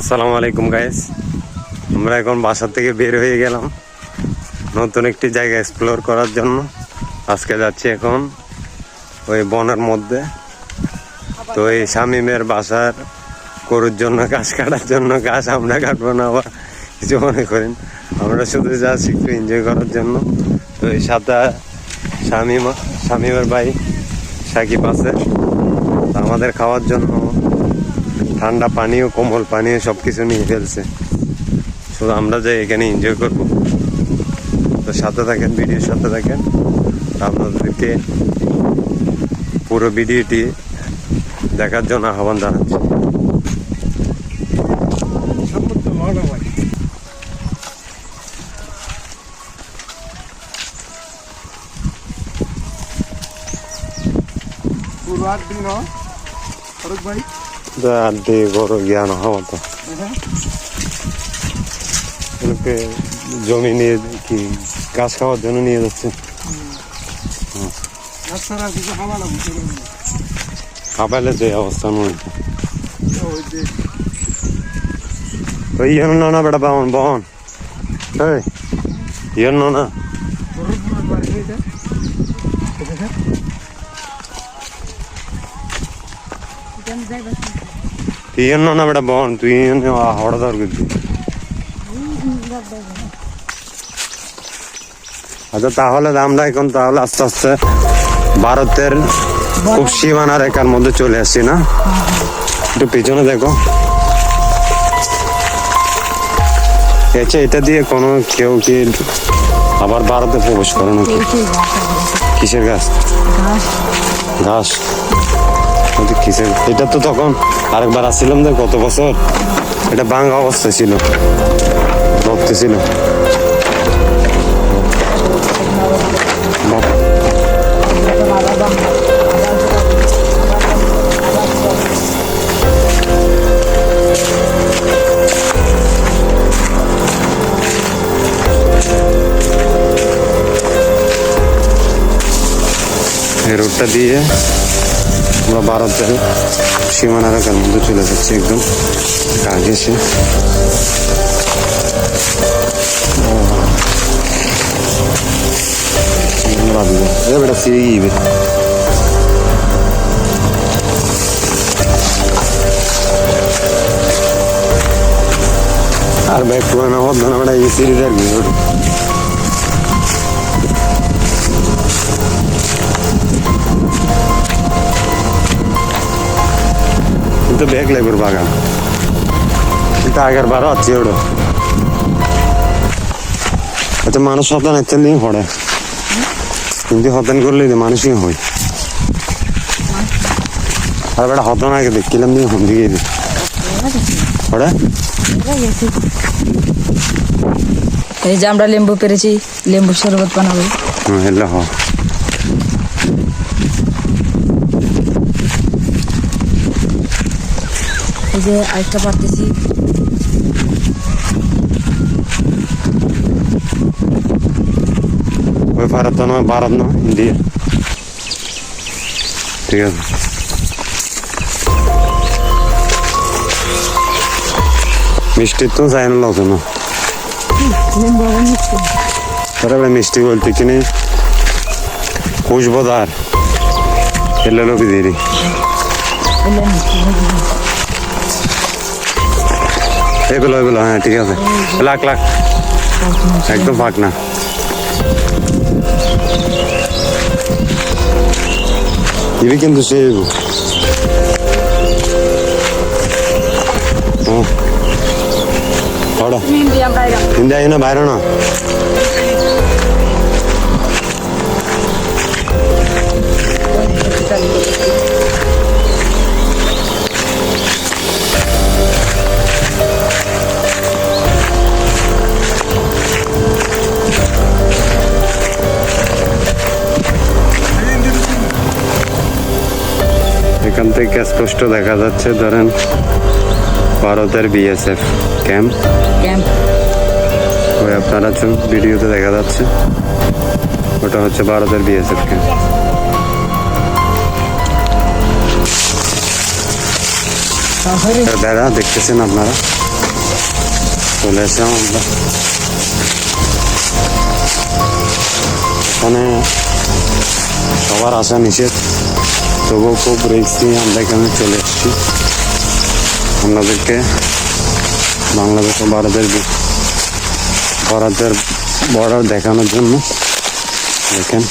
আসসালামু আলাইকুম গাইস আমরা এখন বাসা থেকে বের হয়ে গেলাম নতুন একটি জায়গা এক্সপ্লোর করার জন্য। আজকে যাচ্ছি এখন ওই বনের মধ্যে। তো এই শামিমের বাসার গরুর জন্য ঘাস কাটার জন্য ঘাস আমরা কাটবো না আবার, কিছু মনে করেন। আমরা শুধু যাচ্ছি একটু এনজয় করার জন্য। তো এই সাথে শামিম শামিমের ভাই সাকিব আছে। আমাদের খাওয়ার জন্য ঠান্ডা পানীয় কোমল পানীয় সব কিছু নিয়ে ফেলছে। শুধু আমরা যাই এখানে এনজয় করব। তো সাথে থাকেন, ভিডিওর সাথে থাকেন। আপনাদেরকে পুরো ভিডিওটি দেখার জন্য আহ্বান জানাচ্ছি। দিন ফারুক ভাই আড্ডি বড় জ্ঞান হওয়া তো জমি নিয়ে কি গাছ খাওয়ার জন্য নিয়ে যাচ্ছে আর স্যার আর কিছু খাওয়া লাগবে খাবাইলে যে অবস্থা মনে ওই ইয়ে না না বেটা বামন বহন এই ইয়ে না না ফারুক ভাই আচ্ছা তাহলে আমরা এখন তাহলে আস্তে আস্তে ভারতের খুব সীমানা রেখার মধ্যে চলে আসছি না একটু পিছনে দেখো আচ্ছা এটা দিয়ে কোনো কেউ কি আবার ভারতে প্রবেশ করে নাকি কিসের গাছ ঘাস এটা কিসের? এটা তো তখন আরেকবার আসছিলাম যে কত বছর। এটা ভাঙা অবস্থা ছিল। রক্ত ছিল। রোডটা দিয়ে আমরা ভারতের সীমানা রেখার মধ্যে চলে যাচ্ছি একদম। আগে এসে। আর ব্যাগ পুরানো হতো না এই কিন্তু ব্যাগ লাগবে বাগান। কিন্তু আগের বারও আছে ওটা আচ্ছা মানুষ হতান একটা নিয়ে পড়ে। কিন্তু হতান করলে মানুষই হয়। আর বেটা হতান আগে দেখছিলাম দিয়ে হন দিকে ওটা এই যে আমরা লেম্বু পেরেছি লেম্বু শরবত বানাবো। হ্যাঁ হেলে এই যে আরেকটা পারতেছি। ওই ভারত নয় ভারত না ইন্ডিয়া। ঠিক আছে। মিষ্টি তো চাই না লোক না তারপরে মিষ্টি বলতে কিনে কুশবদার এলে লোক দেরি। এগুলো এগুলো হ্যাঁ ঠিক আছে লাখ লাখ একদম ফাঁক না ইবি কিন্তু সে হড়া ಹಿಂದೆ ಏನೋ ಬಾರೋಣ এখান থেকে স্পষ্ট দেখা যাচ্ছে ধরেন ভারতের বিএসএফ ক্যাম্প ক্যাম্প ওই আপনারা ভিডিওতে দেখা যাচ্ছে ওটা হচ্ছে ভারতের বিএসএফ ক্যাম্প বেড়া দেখতেছেন আপনারা? চলে এসেছিলাম আমরা। এখানে সবার আসা নিষেধ। তবুও খুব নিয়ে আমরা এখানে চলে এসেছি। আপনাদেরকে বাংলাদেশ ও ভারতের ভারতের বর্ডার দেখানোর জন্য দেখেন।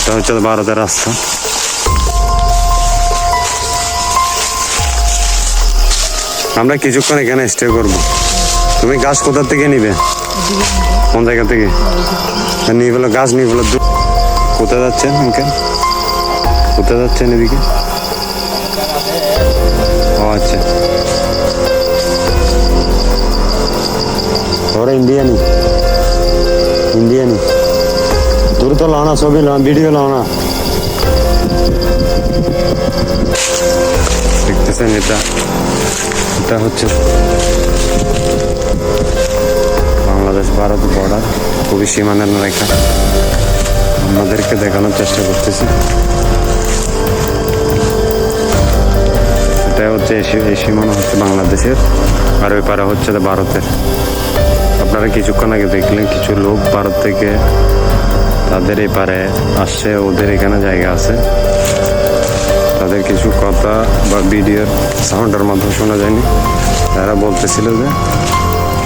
এটা হচ্ছে ভারতের রাস্তা। আমরা কিছুক্ষণ এখানে স্টে করব। তুমি গাছ কোথার থেকে নিবে? কোন জায়গা থেকে? নিয়ে গেলো গাছ নিয়ে গেলো কোথায় যাচ্ছেন আঙ্কেল কোথায় যাচ্ছেন এদিকে? ও আচ্ছা। ওরা ইন্ডিয়ানি। ইন্ডিয়ানি। দূর তো লাও না ছবি লাও ভিডিও লাও না দেখতেছেন এটা? এটা হচ্ছে ভারত বর্ডার খুবই সীমানার রেখা আমাদেরকে দেখানোর চেষ্টা করতেছি। এটা হচ্ছে এই সীমানা হচ্ছে বাংলাদেশের, আর ওই পারে হচ্ছে ভারতের। আপনারা কিছুক্ষণ আগে দেখলেন কিছু লোক ভারত থেকে তাদের এই পারে আসছে, ওদের এখানে জায়গা আছে। তাদের কিছু কথা বা ভিডিওর সাউন্ডের মাধ্যমে শোনা যায়নি। তারা বলতেছিল যে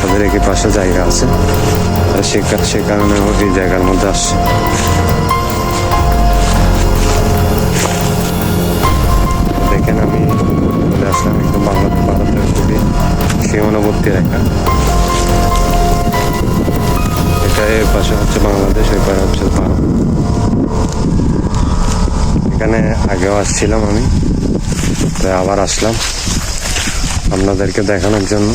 তাদের একই পাশে জায়গা আছে। সে সে কারণে এই জায়গার মধ্যে আসছে দেখেন আমি আসলাম একদম বাংলা ভারতের খুবই সীমানাবর্তী রেখা। এটা এর পাশে হচ্ছে বাংলাদেশ, ওই পাশে হচ্ছে ভারত। এখানে আগেও আসছিলাম আমি। তো আবার আসলাম। আপনাদেরকে দেখানোর জন্য।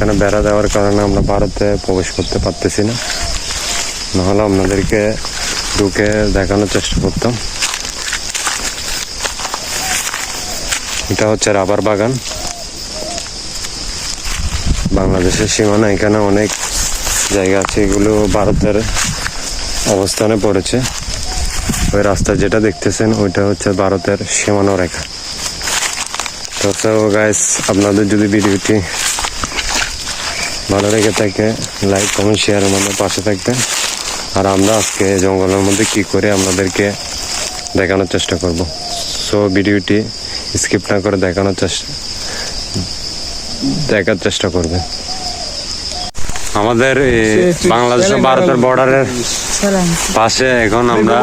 এখানে বেড়া দেওয়ার কারণে আমরা ভারতে প্রবেশ করতে পারতেছি না। নাহলে আপনাদেরকে ঢুকে দেখানোর চেষ্টা করতাম। এটা হচ্ছে রাবার বাগান। বাংলাদেশের সীমানা এখানে অনেক জায়গা আছে, এগুলো ভারতের অবস্থানে পড়েছে। ওই রাস্তা যেটা দেখতেছেন, ওইটা হচ্ছে ভারতের সীমানা রেখা। তো গাইস আপনাদের যদি ভিডিওটি ভালো লেগে থাকে লাইক কমেন্ট শেয়ারের মধ্যে পাশে থাকবেন। আর আমরা আজকে জঙ্গলের মধ্যে কি করে আপনাদেরকে দেখানোর চেষ্টা করব। সো ভিডিওটি স্কিপ না করে দেখানোর চেষ্টা দেখার চেষ্টা করবে আমাদের বাংলাদেশ ভারতের বর্ডারের পাশে এখন আমরা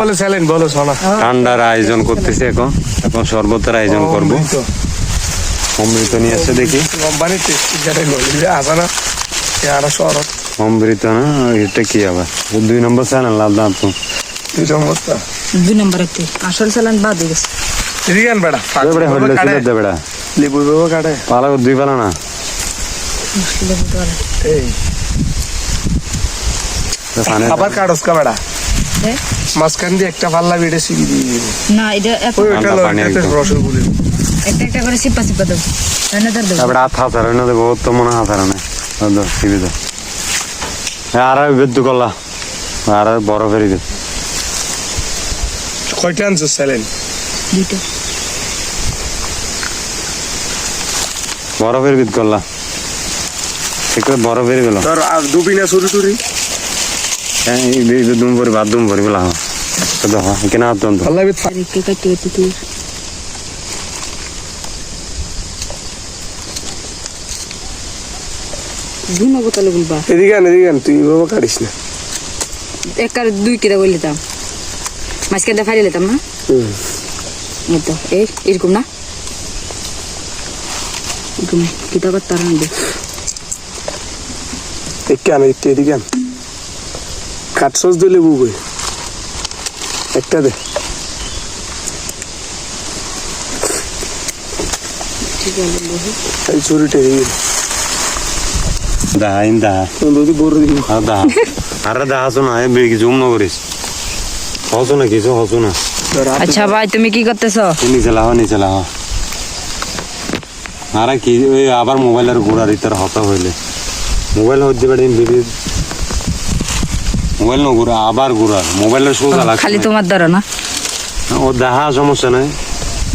ঠান্ডার আয়োজন করতেছি এখন। এখন শরবতের আয়োজন করব। অমৃত নিয়ে এসে দেখি। অমৃত না এটা কি আবার দুই নম্বর চ্যানেল লাভ তো এই সমস্ত দুই নম্বর একটি আসল চালান বাদ হয়ে গেছে এদিকে বেড়া বেড়া হইলে ছিল দে বেড়া লেবু বেবো কাটে পালা দুই পালা না মুশকিল হতে পারে এই আবার কাটস কা বেড়া হ্যাঁ? মাঝখান দিয়ে একটা পাল্লা বেড়ে সিবি দিয়ে না এটা এত একটা একটা করে সিপা সিপা তারপরে হাত দেবো তো মনে হাতার না টিভি দে। আর বেদ্দু করলা। আর বড় ফেরি দে। কয়টা আনছো স্যালেন? দুইটা। বড় ফেরি বিদ করলা। ঠিক বড় ফেরি গেল। তোর আর ডুবি না চুরি টুরি? দুম পরি বাদ দুম পরি বলা দেখো এখানে হাত দন্ত ধুনো বোতলে বলবা। এদিকে আন এদিকে আন তুই বাবা কাটিস না। এক আর দুই কেটে বলে দিতাম মাঝখানে ফাইলে নিতাম না। এই তো এই এরকম না? এরকম কিতা করতে আর আনবে? একে আন এদিকে আন। কাটছস দিয়ে লেবু বই। একটা দে। ঠিক আছে এই চুরিটা এদিকে দাহা ইন দাহা যদি বড় দিবি আর দাহা আরে দাহা শোনা এ বেগি জুম না করিস। না কিছু না। আচ্ছা ভাই তুমি কি করতেছ? নিচে লাহ নিচে লাহ আরে কি আবার মোবাইলের ঘোড়ার ইতার হতা হইলে। মোবাইল হচ্ছে বেড়ে ভিডিও মোবাইল না ঘুরা আবার ঘুরা মোবাইলের সোজা লাগছে খালি তোমার না? ও দেখা সমস্যা নাই।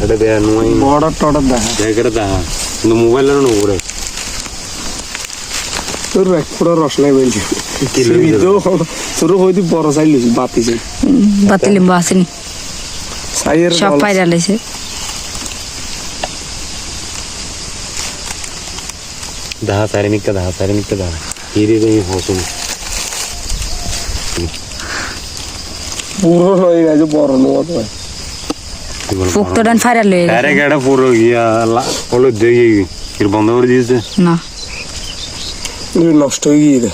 এটা দেয়া নয়। বর্ডার টর্ডার দেখা জায়গাটা দেখা কিন্তু মোবাইলেরও না ঘুরে তোর এক পুরো রস নাই বলছি কি লইছে? তোর হয়তো বড় চাই লিছি বাতি চাই বাতি লিম্বু আসেনি চাইয়ের সব পায়রা লাইছে दहा सारे निघता दहा सारे निघता दहा हिरी रे हसून পুরো হয়ে গেছে বড় নোয়া তো ফুক্ত ডান ফায়ার লয়ে গেছে আরে গাড়া পুরো গিয়া হলো দেখি এর বন্ধ করে দিয়েছে না নষ্ট হয়ে গিয়ে রে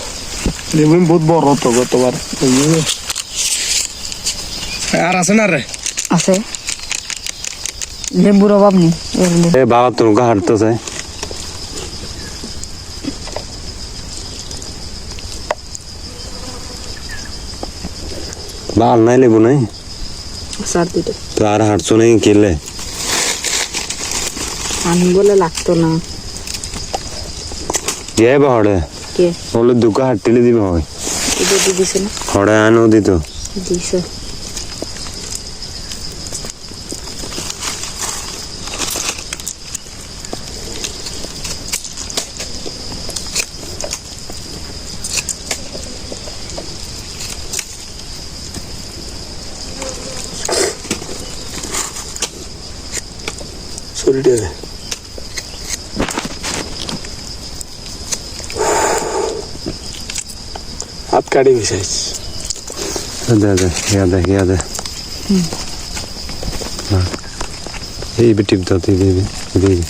লেবুন বহুত বড় তো গতবার আর আছে না রে আছে লেম্বুর অভাব নেই এগুলো। এ বাবা তোর গা হাঁটতেছে বাল নাই লেবু নাই স্যার দুটো তো আর হাঁটছো নাই কেলে আমি বলে লাগতো না এ বা হড়ে কে বলে দুকা হাটিলে দিবে হয় এটা দিছে না হড়ে আনো দিত দিছে শরীরে রে হাত কাটি মিশাইছ দে দে ইয়া দে ইয়া দে এই বি টিপ দাও তুই বেবি বেবি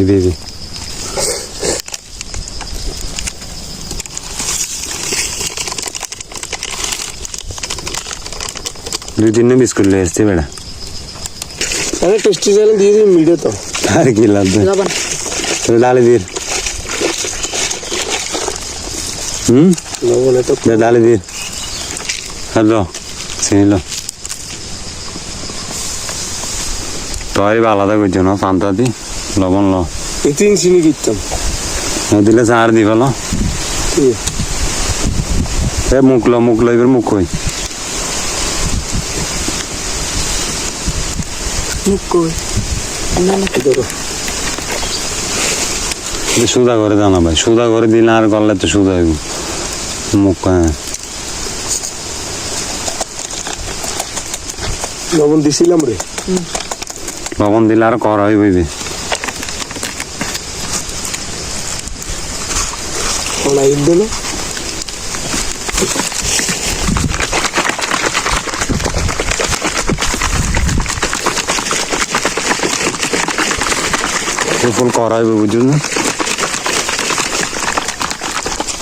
বেবি দুই তিনটে বিস্কুট নিয়ে এসছি বেড়া আরে টেস্টি চ্যানেল দিয়ে দিবি মিডিয়া তো আর কি লাগবে লবণ তুই ডালে দির হুম লবণ এত ডালে লো তরি আলাদা করছ না পান্তা দি। লবণ ল। তিন চিনি দিলে চার দি ভালো এ মুখ ল মুখ ল এবার মুখ কই মুখ কই সুদা করে দাও না ভাই সুদা করে দিলে আর করলে তো সুদা হইব। হ্যাঁ লবণ দিছিলাম রে। লবণ দিলে আর করা হইবে অনাই দিল। ফুল করা হইবে বুঝুন না।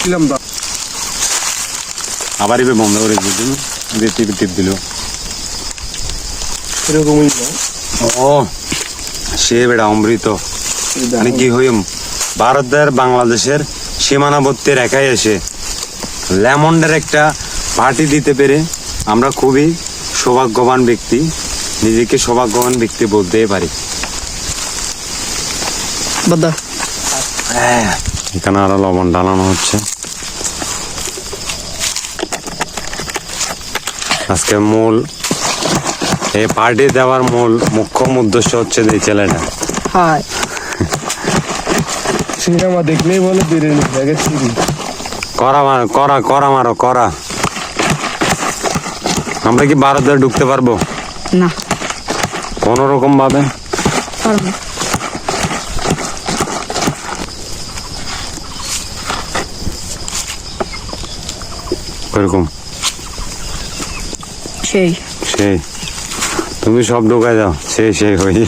দিলাম দা। আবার এবার বন্ধ করে বুঝুন দিয়ে টিপ টিপ দিল। এরকমই ও সে বেড়া অমৃত। মানে কি হইম? ভারতের বাংলাদেশের সীমানাবর্তী রেখায় এসে লেমন্ডের একটা পার্টি দিতে পেরে আমরা খুবই সৌভাগ্যবান ব্যক্তি নিজেকে সৌভাগ্যবান ব্যক্তি বলতেই পারি। বদা। এখানে আরও লবণ ডালানো হচ্ছে। আজকে মূল এই পার্টি দেওয়ার মূল মুখ্য উদ্দেশ্য হচ্ছে যে এই ছেলেটা। হয়। সিনেমা দেখলেই বলে বিরিয়ানি দেখে চিনি। করা মার করা করা মারো করা। আমরা কি ভারতে ঢুকতে পারব? না। কোন রকম ভাবে এরকম। সেই। সেই। তুমি সব ঢোকায় যাও সেই সেই হয়ে